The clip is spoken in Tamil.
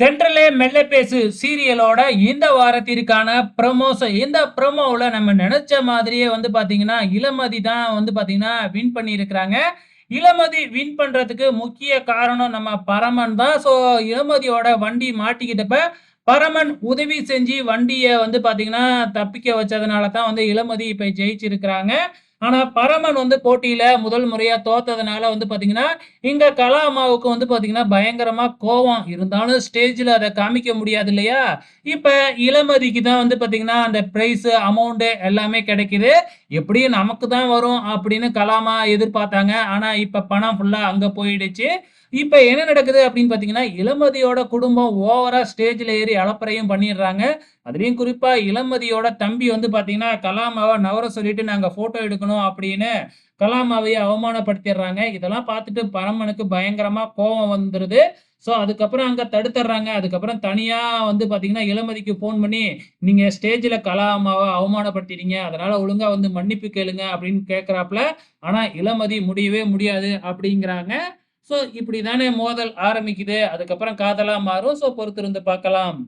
தென்றலே மெல்ல பேசு சீரியலோட இந்த வாரத்திற்கான ப்ரமோஷன் இந்த ப்ரமோவில் நம்ம நினைச்ச மாதிரியே வந்து பார்த்தீங்கன்னா இளமதி தான் வந்து பார்த்தீங்கன்னா வின் பண்ணியிருக்கிறாங்க. இளமதி வின் பண்ணுறதுக்கு முக்கிய காரணம் நம்ம பரமன் தான். ஸோ இளமதியோட வண்டி மாட்டிக்கிட்டப்ப பரமன் உதவி செஞ்சு வண்டியை வந்து பார்த்தீங்கன்னா தப்பிக்க வச்சதுனால தான் வந்து இளமதி இப்போ ஜெயிச்சிருக்கிறாங்க. ஆனா பரமன் வந்து போட்டியில முதல் முறையா தோத்ததுனால வந்து பாத்தீங்கன்னா இங்க கலா அம்மாவுக்கு வந்து பாத்தீங்கன்னா பயங்கரமா கோவம். இருந்தாலும் ஸ்டேஜ்ல அதை காமிக்க முடியாது இல்லையா? இப்ப இளமதிக்கு தான் வந்து பாத்தீங்கன்னா அந்த பிரைஸ் அமௌண்ட் எல்லாமே கிடைக்குது. எப்படியும் நமக்கு தான் வரும் அப்படின்னு கலாமா எதிர்பார்த்தாங்க. ஆனா இப்ப பணம் ஃபுல்லா அங்க போயிடுச்சு. இப்ப என்ன நடக்குது அப்படின்னு பாத்தீங்கன்னா இளமதியோட குடும்பம் ஓவரா ஸ்டேஜ்ல ஏறி அலப்பறையும் பண்ணிடுறாங்க. அதுலேயும் குறிப்பாக இளமதியோட தம்பி வந்து பார்த்தீங்கன்னா கலாமாவை நவர சொல்லிட்டு நாங்கள் ஃபோட்டோ எடுக்கணும் அப்படின்னு கலாமாவையே அவமானப்படுத்திடுறாங்க. இதெல்லாம் பார்த்துட்டு பரமனுக்கு பயங்கரமாக கோபம் வந்துடுது ஸோ அதுக்கப்புறம் அங்கே தடுத்துடுறாங்க. அதுக்கப்புறம் தனியாக வந்து பார்த்தீங்கன்னா இளமதிக்கு ஃபோன் பண்ணி நீங்கள் ஸ்டேஜில் கலாமாவை அவமானப்படுத்திட்டீங்க. அதனால் ஒழுங்காக வந்து மன்னிப்பு கேளுங்க அப்படின்னு கேட்குறாப்புல ஆனால் இளமதி முடியவே முடியாது அப்படிங்கிறாங்க. ஸோ இப்படி தானே மோதல் ஆரம்பிக்குது. அதுக்கப்புறம் காதலாக மாறும். ஸோ பொறுத்திருந்து பார்க்கலாம்.